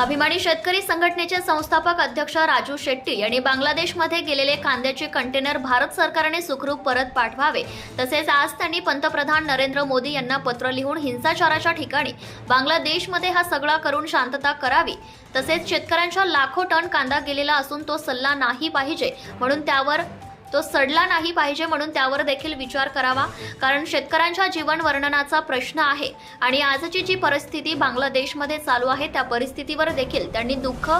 स्वाभिमानी शेतकरी संघटनेचे संस्थापक अध्यक्ष राजू शेट्टी यांनी बांगलादेशमध्ये गेलेले कांद्याचे कंटेनर भारत सरकारने सुखरूप परत पाठवावे. तसेच आज त्यांनी पंतप्रधान नरेंद्र मोदी यांना पत्र लिहून हिंसाचाराच्या ठिकाणी बांगलादेशमध्ये हा सगळा करून शांतता करावी. तसेच शेतकऱ्यांच्या लाखो टन कांदा गेलेला असून तो सल्ला नाही पाहिजे म्हणून त्यावर तो सडला नाही पाहिजे म्हणून त्यावर देखील विचार करावा. कारण शेतकऱ्यांच्या जीवन वर्णनाचा प्रश्न आहे. आणि आजची जी परिस्थिती बांगलादेशमध्ये चालू आहे त्या परिस्थितीवर देखील त्यांनी दुःख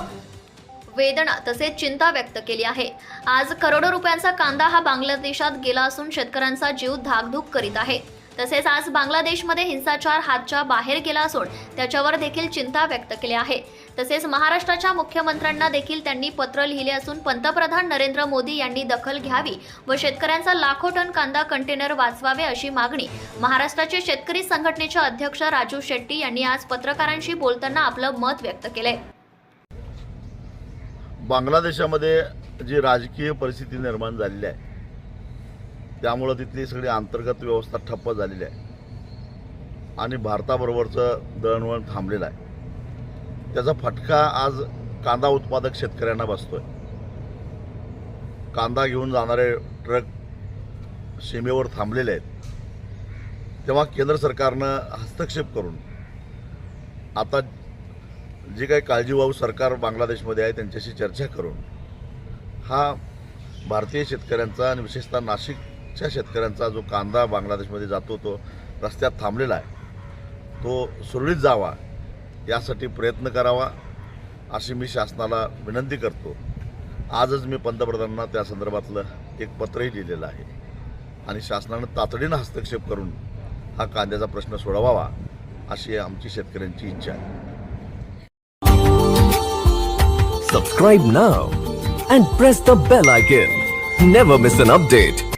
वेदना तसेच चिंता व्यक्त केली आहे. आज करोडो रुपयांचा कांदा हा बांगलादेशात गेला असून शेतकऱ्यांचा जीव धाकधूक करीत आहे. तसेच आज बांगलादेशमध्ये हिंसाचार हातच्या बाहेर गेला असून त्याच्यावर देखील चिंता व्यक्त केली आहे. तसेच महाराष्ट्राच्या मुख्यमंत्र्यांना देखील त्यांनी पत्र लिहिले असून पंतप्रधान नरेंद्र मोदी यांनी दखल घ्यावी व शेतकऱ्यांचा लाखो टन कांदा कंटेनर वाचवावे अशी मागणी महाराष्ट्राचे शेतकरी संघटनेचे अध्यक्ष राजू शेट्टी यांनी आज पत्रकारांशी बोलताना आपलं मत व्यक्त केलंय. बांगलादेशामध्ये जी राजकीय परिस्थिती निर्माण झालेली आहे त्यामुळं तिथली सगळी अंतर्गत व्यवस्था ठप्प झालेली आहे. आणि भारताबरोबरचं दळणवळण थांबलेलं आहे. त्याचा फटका आज कांदा उत्पादक शेतकऱ्यांना बसतोय. कांदा घेऊन जाणारे ट्रक सीमेवर थांबलेले आहेत. तेव्हा केंद्र सरकारनं हस्तक्षेप करून आता जे काही काळजीवाहू सरकार बांगलादेशमध्ये आहे त्यांच्याशी चर्चा करून हा भारतीय शेतकऱ्यांचा आणि विशेषतः नाशिकच्या शेतकऱ्यांचा जो कांदा बांगलादेशमध्ये जातो तो रस्त्यात थांबलेला आहे तो सुरळीत जावा. यासाठी प्रयत्न करावा अशी मी शासनाला विनंती करतो आजच मी पंतप्रधानांना त्या संदर्भातलं एक पत्रही लिहिलेलं आहे आणि शासनानं तातडीनं हस्तक्षेप करून हा कांद्याचा प्रश्न सोडवावा अशी आमची शेतकऱ्यांची इच्छा आहे Subscribe now and press the bell icon. Never miss an update.